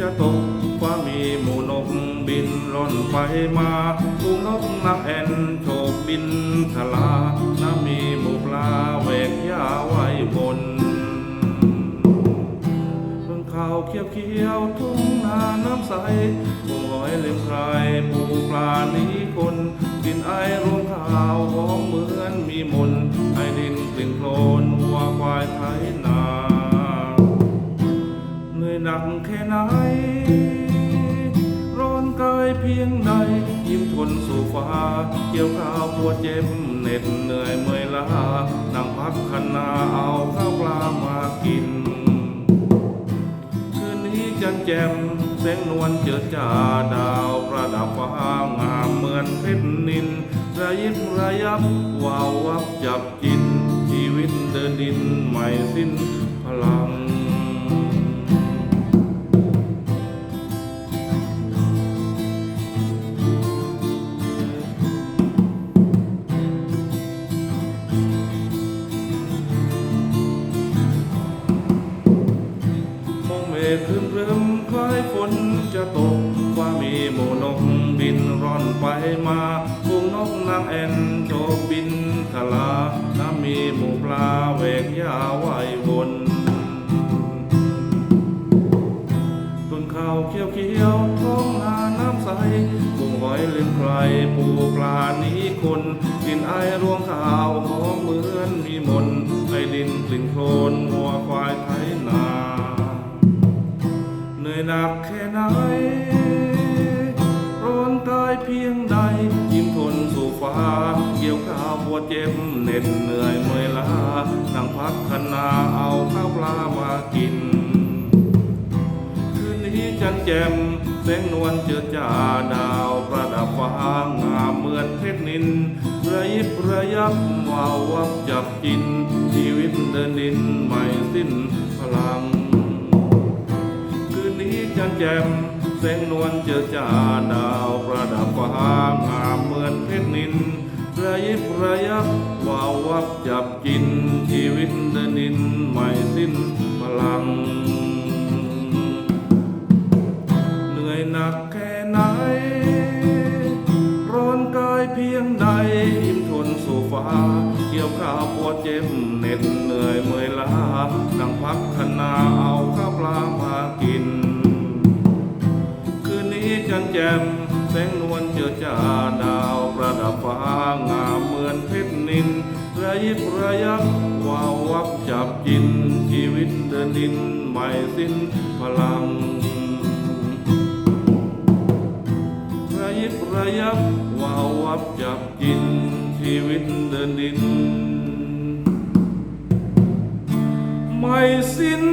จะตกฟ้ามีหมูนกบินร่อนไปมาฝูนกนักแอนโฉบบินทลาน้ำมีหมูปลาแหวกหญ้าไว้บนเพิ่งข้าวเขียวเขียวทุ่งนาน้ำใสปูหอยเล็มไครปูปลานี้คนกินไอรวงข้าวหอมเหมือนมีมนไอดินกลิ่นโคลนวัวควายไถนา หนักแค่ไหน ร้อนกายเพียงใด ยิ้มทนสู่ฟ้า เกี่ยวข้าวปวดเจ็บเหน็ดเหนื่อยเมื่อยล้านั่งพักคันาเอาข้าวปลามากิน คืนนี้จันแจ่มแสงนวลเจิดจ้าดาวประดับฟ้างามเหมือนเพชรนินระยิบระยับวาววับจับจิน ชีวิตเดินดินไม่สิ้นพลัง มองเมฆครึมครึมคล้ายฝนจะตกว่ามีหมูนกบินร่อนไปมาฝูงนกนางแอ่นโชบบินทลาน้ำมีหมูปลาแหวกหญ้าไว้บนต้นข้าวเขียวเขียวๆท้องนาน้ำใสกุ้งหอยลืมใครปูปลาหนี้คนกินไอรวงข้าวหอมเหมือนมีมนไอดินกลิ่นโคลนวัวควายไถนา นื่อยหนักแค่ไหน ร้อนกายเพียงใด ยิ้มทนสู่ฟ้า เกี่ยวข้าวปวดเจ็บเหน็ดเหนื่อยเมื่อยล้านั่งพักคันนาเอาข้าวปลามากิน คืนนี้จันแจ่มแสงนวลเจิดจ้าดาวประดับฟ้างามเหมือนเพชรนินระยิบระยับวาววับจับจิน ชีวิตเดินดินไม่สิ้นพลัง แจ่มแสงนวลเจิดจ้าดาวประดับฟ้างามเหมือนเพชรนินระยิบระยับวาววับจับจิน ชีวิตดนินไม่สิ้นพลัง เหนื่อยหนักแค่ไหน ร้อนกายเพียงใดยิ้มทนสู่ฟ้าเกี่ยวข้าวปวดเจ็บเหน็ดเหนื่อยเมื่อยล้านั่งพักคัน จันแจ่มแสงนวลเจิดจ้าดาวประดับฟ้างามเหมือนเพชรนินระยิบระยับวาววับจับจิน ชีวิตเดินดินไม่สิ้นพลังระยิบระยับวาววับจับกิน ชีวิตเดินดิน ไม่สิ้น